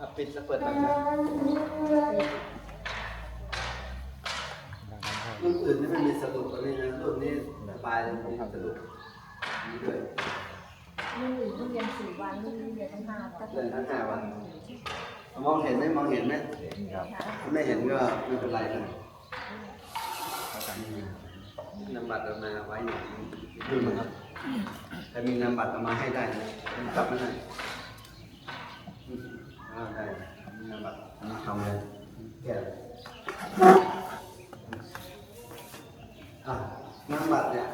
อะปิดแล้วเปิดแบบนี้รุ่นอื่นนี่มันมีสรุปตัวนี้นะรุ่นนี้สบายเลยมีสรุปนี่ด้วยนี่เพิ่งเรียนสี่วันนี่เรียนตั้งห้าวันเดินทั้งห้าวันมองเห็นไหมมองเห็นไหมถ้าไม่เห็นก็ไม่เป็นไรนะนำบัตรเอามาไว้หน่อยดูมั้งครับถ้ามีนำบัตรเอามาให้ได้นะกลับมาหน่อยอืม อ่าได้มีนำบัตรเอามาทำเลยแก้เลยอะนำบัตรเนี่ย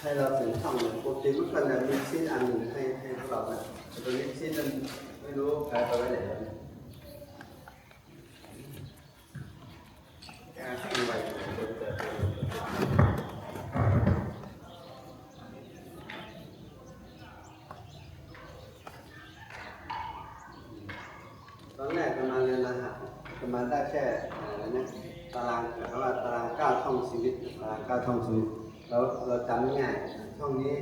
ให้เราถึงช่องเลยปกติเมื่อก่อนเนี่ยมีชิ้นอันหนึ่งให้ให้พวกเราเนี่ยตอนนี้ชิ้นมันไม่รู้ใครไปไว้ไหนแล้วเนี่ยแกให้ไว้เปิดเปิดเปิด ตอนแรกประมาณเรียนรหัสประมาณได้แค่อะไรนะตารางเพราะว่าตารางเก้าช่องชีวิตตารางเก้า ช่องชีวิตเราเราจำง่ายๆช่องนี้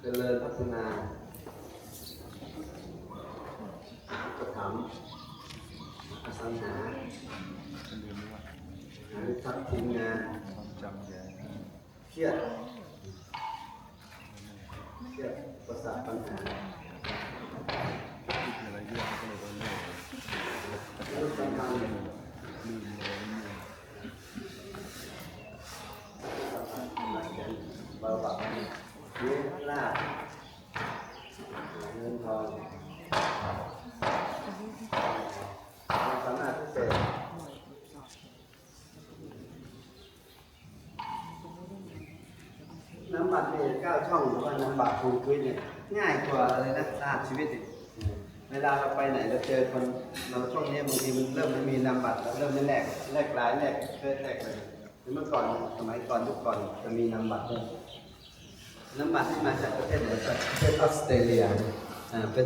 เจริญพัฒนาจะถามอสังหาหาทรัพย์ทีมงานเครียดเครียดประสาทปัญหารู้สัมพันธ์เลาบเงินทองความสามารถพิเศษน้ำบัตรเนี่ยเก้าช่องหรือว่าน้ำบัตรคูณคุยเนี่ยง่ายกว่าอะไรนะรหัสชีวิตอีกเวลาเราไปไหนเราเจอคนเราช่วงนี้บางทีมันเริ่มไม่มีนามบัตรแล้วเริ่มไม่แลกแลกหลายแลกเคยแลกเลยเมื่อก่อนสมัยก่อนยุคก่อนจะมีนามบัตรด้วย นามบัตรที่มาจากประเทศไหนครับประเทศออสเตรเลียอ่าเป็น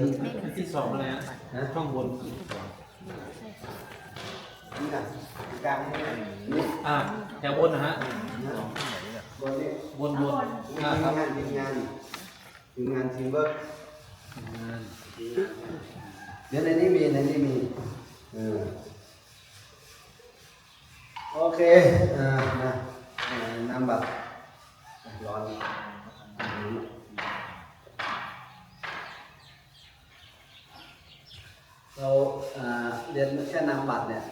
ที่สองเลยนะช่องบนนี่นะกลางนี่นี่อ่าแถวบนนะฮะบนนี่บนบนทีอ่ามครับงานทีมงานทีมงานทีมเวิร์กเดี๋ยวในนี้มีในนี้มีเออโอเคอ่านะอ่านามบัตรร้อน เราอ่าเรียนแค่นามบัตรเนี่ย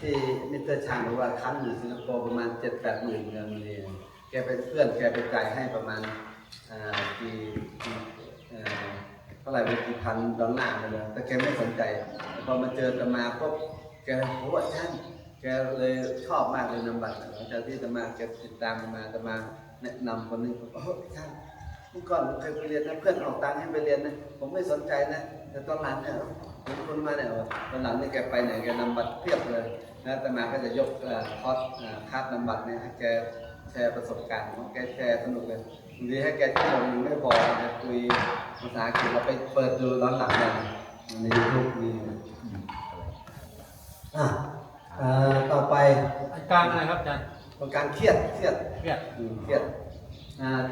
ที่มิสเตอร์ชางบอกว่าครั้งอยู่สิงคโปร์ประมาณเจ็ดแปดหมื่นเงินเรียนแกเป็นเพื่อนแกไปจ่ายให้ประมาณกี่กี่เท่าไหร่เป็นกี่พันดอลลาร์เลยแต่แกไม่สนใจ พอมาเจอตมาปุ๊บแกโอ้อาจารย์แกเลยชอบมากเลยนามบัตรหลังจากที่ตมาแกติดตามมาตมาแนะนำคนหนึงโอ้อาจารย์ เมื่อก่อนผมเคยไปเรียนนะเพื่อนออกตังค์ให้ไปเรียนนะผมไม่สนใจนะ แต่ตอนหลังเนี่ยผมคนมาเนี่ยว่าตอนหลังเนี่ยแกไปไหนแกนำบัตรเพียบเลยนะแต่มาก็จะยกเอ่อคอร์สเอ่อคาดนำบัตรเนี่ยให้แกแชร์ประสบการณ์ของแกแชร์สนุกเลยบางทีให้แกชั่วโมงนึงไม่พอนะคุยภาษาอังกฤษเราไปเปิดดูตอนหลังเนี่ยในยูทูบมีอะเอ่อต่อไปกลางอะไรครับอาจารย์ประการเครียดเครียดเครียดอืมเครียดอ่า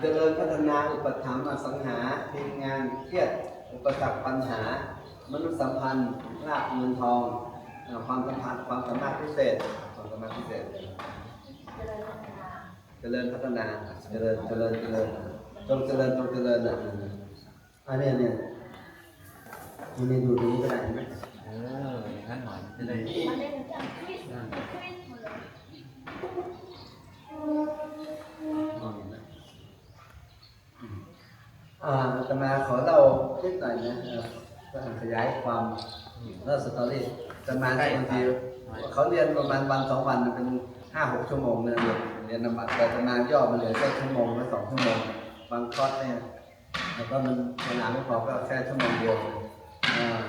เจริญพัฒนาอุปถัมภ์อสังหาทีมงานเครียดอุปสรรคปัญหา มนุษยสัมพันธ์รากเงินทองอ่าความสัมพันธ์ความสามารถพิเศษความสามารถพิเศษ เจริญพัฒนาเจริญเจริญเจริญจงเจริญจงเจริญอะอันเนี้ยเนี่ยอันนี้ดูตรงนี้ก็ได้เห็นไหมเอออย่างนั้นหน่อยจะได้มันเล่นจังควิสควิสหมดเลย มองเห็นไหมอืม อ่าจะมาขอเล่านิดหน่อยนะเอ่อก็ขยายความเล่าสตอรี่จะมาได้บางทีเขาเรียนประมาณวันสองวันเป็นห้าหกชั่วโมงเนี่ยเรียนเรียนนำบัตรแต่จะมาย่อมาเหลือแค่ชั่วโมงหรือสองชั่วโมง บางคอร์สเนี่ยแล้วก็มันเวลาไม่พอก็แค่ชั่วโมงเดียวอ่า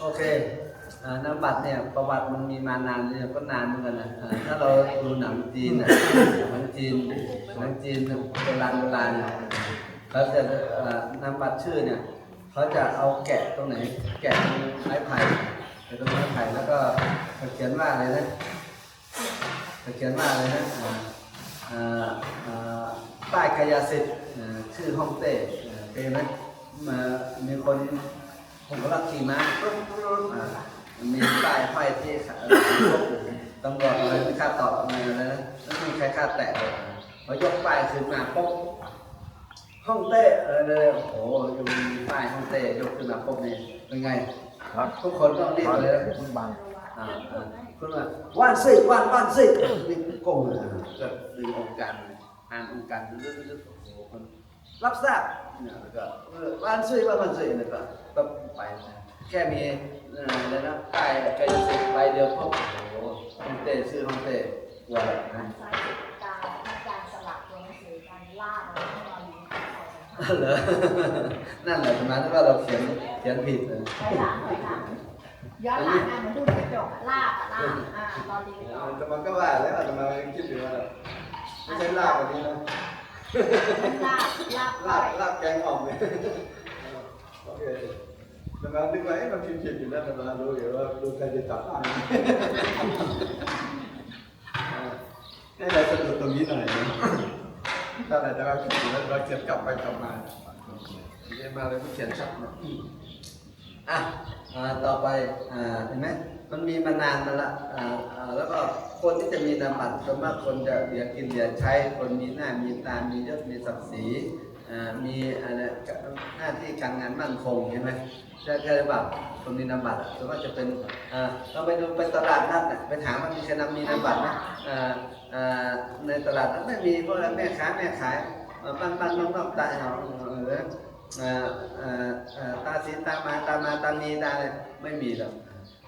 โอเคอ่านำบัตรเนี่ยประวัติมันมีมานานเนี่ยก็นานเหมือนกันนะอ่าถ้าเราดูหนังจีนน่ะหนังจีนหนังจีนโบราณโบราณเนี่ย เขาจะเอ่อนำบัตรชื่อเนี่ยเขาจะเอาแกะตรงไหน แกะตรงไม้ไผ่แกะตรงไม้ไผ่แล้วก็เขียนว่าอะไรนะเขียนว่าอะไรนะป้ายกายสิทธิ์ชื่อฮ่องเต้เป็นไหมมีคนผมก็รับขี่ม้ามีป้ายห้อยที่ขาตำรวจอะไรไม่ค่าตอบอะไรนะไม่มีใครค่าแตะเลยพอยกป้ายขึ้นมาปุ๊บ ห้องเต้อะไรเลยโอ้โหอยู่มีป้ายห้องเต้ยกขึ้นมาปุ๊บนี่เป็นไง ครับทุกคนต้องรีบเลยนะคุณบังอ่าอ่าคุณว่าว่านสิว่านว่านสินี่โกงเลยก็ดึงองค์การอ่านองค์การลึกๆโอ้โหคนรับทราบเนี่ยแล้วก็เออว่านสิว่านว่านสิแล้วก็ก็ไปแค่มีเอ่ออะไรนะป้ายใกล้จะเสร็จใบเดียวปุ๊บโอ้โหห้องเต้ชื่อห้องเต้กลัวแบบนะ เหรอนั่นแหละประมาณที่ว่าเราเขียนเขียนผิดเลยถอยหลังถอยหลังย้อนหลังอะเหมือนดูในกระจกอะลากอะลากอ่าตอนเรียนก่อนแต่มันก็ว่าแล้วแต่มาคิดอยู่ว่าไม่ใช่ลากแบบนี้นะลากลากลากลากแกงออกเลยโอเคแต่มานึกว่าเอ๊ะมันผิดผิดอยู่นะแต่มารู้อยู่ว่าดูใครจะจับได้ให้เราสะดุดตรงนี้หน่อยนะ ถ้าไหนจะมาผิดอยู่แล้วเราเขียนกลับไปกลับมาเรียนมาเลยผู้เขียนชัดนะอะต่อไปอ่าเห็นไหมมันมีมานานมาละอ่าแล้วก็คนที่จะมีนามบัตรส่วนมากคนจะเหลือกินเหลือใช้คนมีหน้ามีตามียศมีศักดิ์ศรี มีอะไรหน้าที่การงานมั่นคงใช่ไหมใช่ใช่หรือเปล่าคนมีนามบัตรส่วนมากจะเป็นเราไปดูไปตลาดนัดน่ะไปถามว่ามีใครนำมีนามบัตรไหมในตลาดนัดไม่มีเพราะว่าแม่ค้าแม่ขายอ่าบ้านบ้านนอกนอกตาเอาเออเอ่อตาสีตามาตามาตามีตาเนี่ยไม่มีหรอก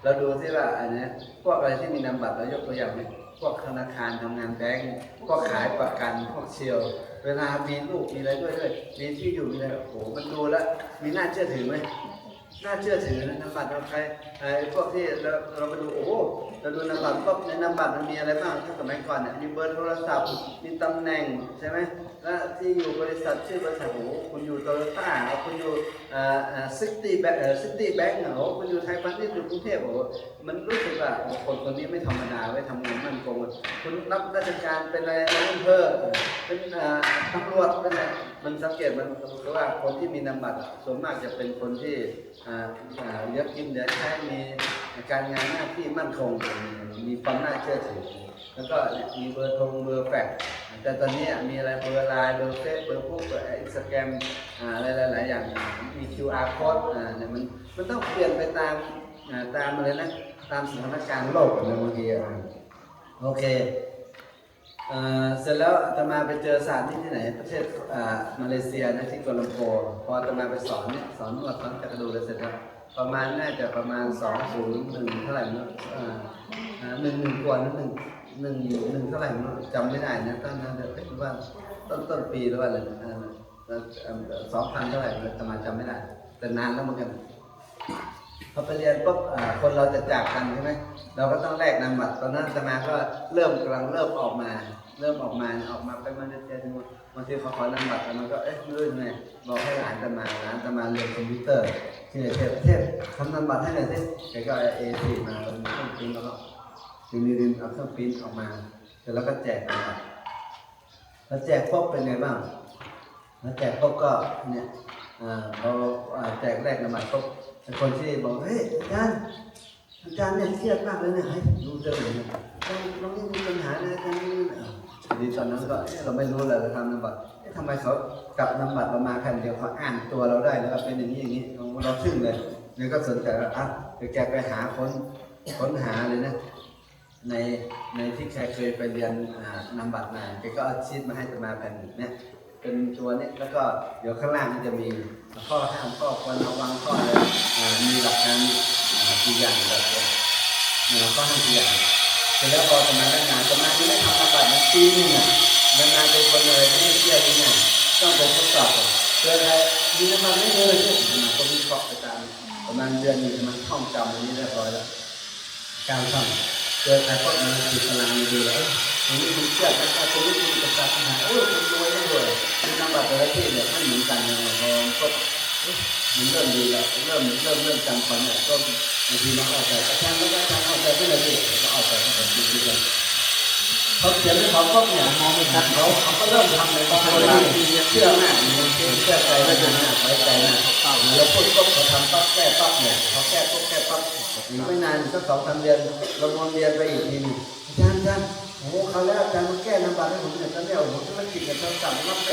เราดูที่ว่าอันนี้พวกอะไรที่มีนามบัตรเรายกตัวอย่างไหม พวกธนาคารทำงานแบงก์พวกขายประกันพวกเชียวเวลามีลูกมีอะไรด้วยด้วยมีที่อยู่มีอะไรโอ้โหมันดูแล้วมีน่าเชื่อถือไหม น่าเชื่อถือนะนามบัตรเราใครไอ้พวกที่เราเราไปดูโอ้โหเราดูนามบัตรปุ๊บในนามบัตรมันมีอะไรบ้างถ้าสมัยก่อนเนี่ยมีเบอร์โทรศัพท์มีตำแหน่งใช่ไหมและที่อยู่บริษัทชื่อบริษัทโอ้คุณอยู่โตโยต้าคุณอยู่ซิตี้แบงค์ซิตี้แบงค์โอ้คุณอยู่ไทยพาณิชย์อยู่กรุงเทพโอ้โหมันรู้สึกว่าคนคนนี้ไม่ธรรมดาไว้ทำงานมั่นคงคุณรับราชการเป็นอะไรนายอำเภอเป็นเอ่อตำรวจเป็นอะไรมันสังเกตมันว่าคนที่มีนามบัตรส่วนมากจะเป็นคนที่ อ่าอ่าเลี้ยกินเลี้ยงใช้มีการงานหน้าที่มั่นคง มีความน่าเชื่อถือ แล้วก็มีเบอร์โทรเบอร์แฟกแต่ตอนนี้มีอะไรเบอร์ไลน์เบอร์เฟซเบอร์บุ๊กเบอร์อินสตาแกรมอะไรหลาย ๆ อย่างมี QR code เนี่ยมันมันต้องเปลี่ยนไปตามตามอะไรนะตามสถานการณ์โลกอะบางทีโอเค เสร็จแล้วอาตมาไปเจอสถานที่ที่ไหน ประเทศอ่ามาเลเซียนะที่กัวลาลัมโปร์พออาตมาไปสอนเนี่ยสอนนวดสอนจักรดูเลยเสร็จแล้วประมาณน่าจะประมาณสองศูนย์หนึ่งเท่าไหร่เนอะหนึ่งหนึ่งกว่านั้นหนึ่งหนึ่งหนึ่งเท่าไหร่จำไม่ได้นะตอนนั้นเดี๋ยวคิดว่าต้นต้นปีหรือว่าอะไรสองพันเท่าไหร่จะมาจำไม่ได้ แต่นานแล้วเหมือนกันพอไปเรียนปุ๊บคนเราจะจากกันใช่ไหมเราก็ต้องแลกนามบัตรตอนนั้นอาตมาก็เริ่มกำลังเริ่มออกมา เริ่มออกมาออกมาไปมาเลเซียที่นู่นบางทีเขาขอนามบัตรแต่มันก็เอ๊ะไม่รู้ยังไงบอกให้หลานอาตมาหลานอาตมาเรียนคอมพิวเตอร์ที่เทพเทพทำนามบัตรให้หน่อยสิแกก็เอซีมาเป็นเครื่องพิมพ์แล้วก็ดึงดึงเอาเครื่องปริ้นออกมาเสร็จแล้วก็แจกนะครับแล้วแจกปุ๊บเป็นไงบ้างแล้วแจกปุ๊บก็เนี่ยอ่าพออ่าแจกแรกนำมันปุ๊บคนที่บอกเฮ้ยอาจารย์อาจารย์เนี่ยเครียดมากเลยเนี่ยให้ดูเจอเลยเนี่ยเราเราไม่มีปัญหาเลยอาจารย์ นี่อ่าดีตอนนั้นก็เราไม่รู้เลยเราทำน้ำบัตรทำไมเขากลับน้ำบัตรเรามาแค่เดียวเขาอ่านตัวเราได้แล้วเป็นอย่างนี้อย่างนี้เราทึ่งเลยเนี่ยก็สนใจว่าอะเดี๋ยวแกไปหาคนค้นหาเลยนะ ในในที่ใครเคยไปเรียนนำบัตรมาแกก็เอาชีตมาให้จะมาแผ่นเนี่ยเป็นตัวเนี้แล้วก็เดี๋ยวข้างล่างมันจะมีข้อห้ามข้อควรระวังข้ออะไรมีหลักการกี่อย่างแบบเนี้ยเนี่ยข้อห้ามกี่อย่าง เสร็จแล้วพอจะมาได้งานจะมาที่ได้ทำนำบัตรมาปีนึงอะนานๆเป็นคนอะไรที่ไม่เชื่อที่เนี่ยต้องไปทดสอบก่อนเจออะไรมีน้ำมันไม่เลยเนี่ยมันก็วิเคราะห์ไปตามประมาณเดือนหนึงมันท่องจำอันนี้เรียบร้อยแล้วการทำเกิดใครก็มันติดพลังดีแล้วตรงนี้คุณเชื่อไหมว่าตรงนี้คุณจะจับปัญหาโอ้ยคุณรวยได้เลยคุณนำบัตรแต่ละที่เนี่ยไม่เหมือนกันนะพอก็มันเริ่มดีแล้วเริ่มเริ่มเริ่มจำความเนี่ยก็ บางทีมันออกใจอาจารย์ไม่ได้อาจารย์ออกใจเพื่ออะไรก็ออกใจตั้งแต่ปีที่แล้วเขาเขียนด้วยควาก็เนี่ยมองไม่ชัดเขาเขาก็เริ่มทำเลยบางคนที่เชื่อหน้าเชื่อเชื่อใจไว้จนหน้าไว้ใจหน้าแล้วพูดก็เขาทำปั๊บแก้ปั๊บเนี่ยเขาแก้ปุ๊บแก้ปั๊บอีกไม่นานสักสองสามเดือนเราวนเรียนไปอีกทีนึงอาจารย์อาจารย์โอ้โหเขาแล้วอาจารย์มาแก้นำบัตรให้ผมเนี่ยตอนนี้โอ้โหธุรกิจเนี่ยเขาสั่งรับไป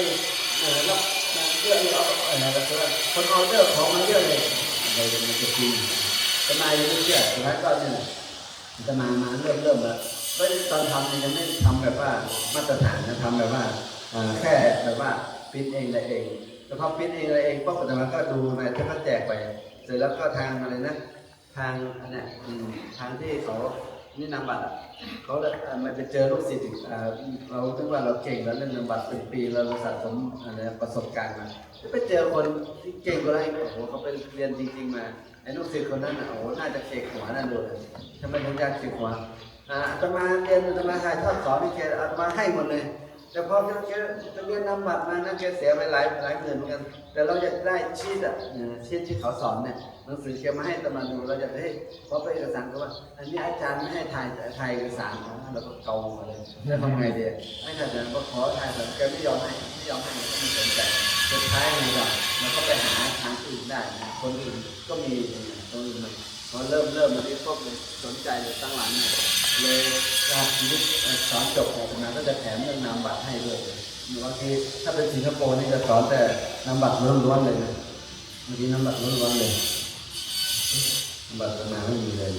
เออรับงานเยอะเลยเอาเออแล้วคนออเดอร์ของมาเยอะเลยอะไรมันจะจริง ทนายยังไม่เชื่อสุดท้ายก็เนี่ยจะมามาเริ่มเริ่มแล้วไม่ตอนทำเนี่ยยังไม่ทำแบบว่ามาตรฐานนะทำแบบว่าแค่แบบว่าปิ้นเองอะไรเองแล้วพอปิ้นเองอะไรเองปุ๊บแต่มันก็ดูไปถ้าก็แจกไป เสร็จแล้วก็ทางอะไรนะ ทางอันเนี้ยอืมทางที่เขานี่นำบัตรอะเขาเลยมันไปเจอลูกศิษย์อ่าเราคิดว่าเราเก่งแล้วเรื่องนำบัตรเป็นปีเราสะสมอะไรประสบการณ์มาไปเจอคนที่เก่งกว่าเราอีกโอ้โหเขาไปเรียนจริง ๆ มา ไอ้ลูกศิษย์คนนั้นน่ะโอ้โหน่าจะเสกหัวน่าดูเลยทำไมถึงอยากเก่งหัวอ่าอาตมาเรียนอาตมาถ่ายทอดสอนให้แกอาตมาให้หมดเลย แต่พอแกแกจะเรียนนำบัตรมานะแกเสียไปหลายหลายหมื่นเหมือนกัน แต่เราอยากได้ชีตอะเออชีตที่เขาสอนเนี่ยหนังสือแกมาให้อาตมาดูเราอยากได้เพราะไปเอกสารก็ว่า อันนี้อาจารย์ไม่ให้ถ่ายถ่ายเอกสารนะเราก็เกามาเลยจะทำไงดีไม่ถ่ายแต่ก็ขอถ่ายแต่แกไม่ยอมให้ไม่ยอมให้ก็ไม่สนใจ สุดท้ายไงล่ะมันก็ไปหาทางอื่นได้นะคนอื่นก็มีคนอื่นมันพอเริ่มเริ่มมาที่พวกเลยสนใจเลยตั้งหลังเนี่ยเลยอะชีวิตสอนจบออกมาก็จะแถมเรื่องนามบัตรให้ด้วยบางทีถ้าเป็นสิงคโปร์นี่จะสอนแต่นามบัตรล้วนๆเลยนะบางทีนามบัตรล้วนๆเลยนามบัตรมาไม่มีเลย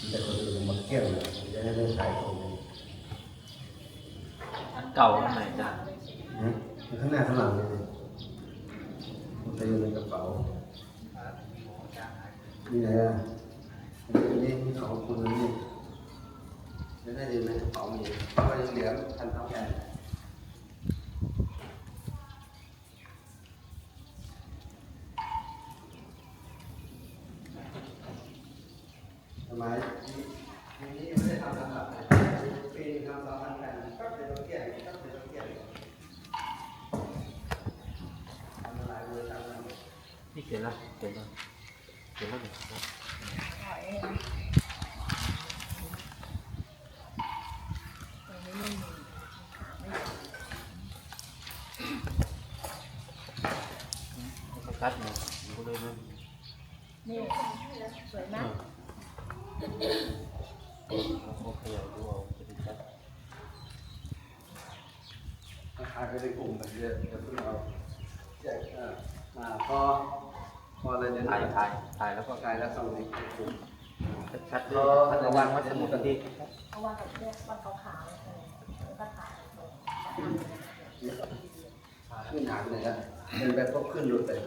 มีแต่คนอื่นมาเกี่ยวเลยจะได้เรื่องขายของเลยอันเก่าอันไหนอาจารย์นะข้างหน้าข้างหลังเลย มันจะอยู่ในกระเป๋านี่ไหนอะอันนี้นี่ของคุณนี่ไม่ได้อยู่ในกระเป๋ามีก็ยังเหลือพันเท่าแผ่นทำไมทีนี้ไม่ได้ทำนะครับปีนึงทำสองพันแผ่นก็เป็นตัวเกียร์ก็เป็นตัวเกียร์ ทำอะไรเลยทำอะไร นี่เขียนแล้วเขียนแล้วเขียนแล้วเขียนแล้วมันก็ชัดเนาะมันก็ เลยมันนี่สวยไหมเออเขาขยายดูเอาจะได้ชัดราคาก็ได้กลุ่มแบบเยอะเดี๋ยวเพิ่งเอาแจกเออมาพอพออะไรเนี่ยถ่ายถ่ายถ่ายแล้วก็กายแล้วส่งในกลุ่มชัดๆเลยระวังวัดสมุดกันทีเพราะว่าเขาเรียกว่าเขาขาวๆเลยแล้วก็ถ่ายเลยขึ้นหางเลยนะเดินไปพบขึ้นหลุดเลย